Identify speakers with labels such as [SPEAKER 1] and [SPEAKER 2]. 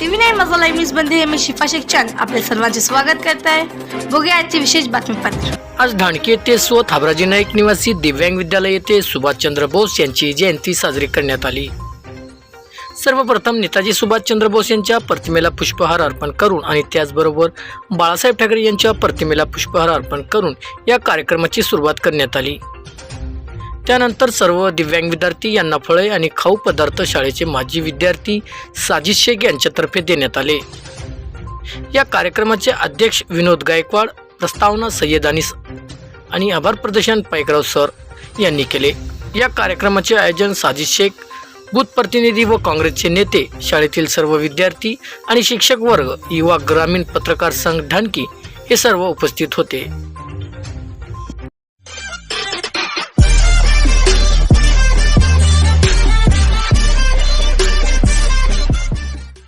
[SPEAKER 1] TV nine मसाला न्यूजमध्ये मी शिफा शेख चंद आपले सर्वांचे स्वागत करत आहे बघूया आजची विशेष बातमीपत्र.
[SPEAKER 2] आज ढाणकी येथे स्व थाबराजी नाईक निवासी दिव्यांग विद्यालय येथे सुभाषचंद्र बोस यांची जयंती साजरी करण्यात आली. सर्वप्रथम नेताजी सुभाषचंद्र बोस यांच्या प्रतिमेला पुष्पहार अर्पण करून आणि त्याचबरोबर बाळासाहेब ठाकरे यांच्या प्रतिमेला पुष्पहार अर्पण करून या कार्यक्रमाची सुरुवात करण्यात आली. त्यानंतर सर्व दिव्यांग विद्यार्थी यांना फळे आणि खाऊ पदार्थ शाळेचे माजी विद्यार्थी साजिद शेख यांच्यातर्फे देण्यात आले. या कार्यक्रमाचे अध्यक्ष विनोद गायकवाड प्रस्तावना सय्यद अनिस आणि आभार प्रदर्शन पायकराव सर यांनी केले. या कार्यक्रमाचे आयोजन साजिद शेख बूथ प्रतिनिधी व काँग्रेसचे नेते शाळेतील सर्व विद्यार्थी आणि शिक्षक वर्ग युवा ग्रामीण पत्रकार संघ ढानकी हे सर्व उपस्थित होते.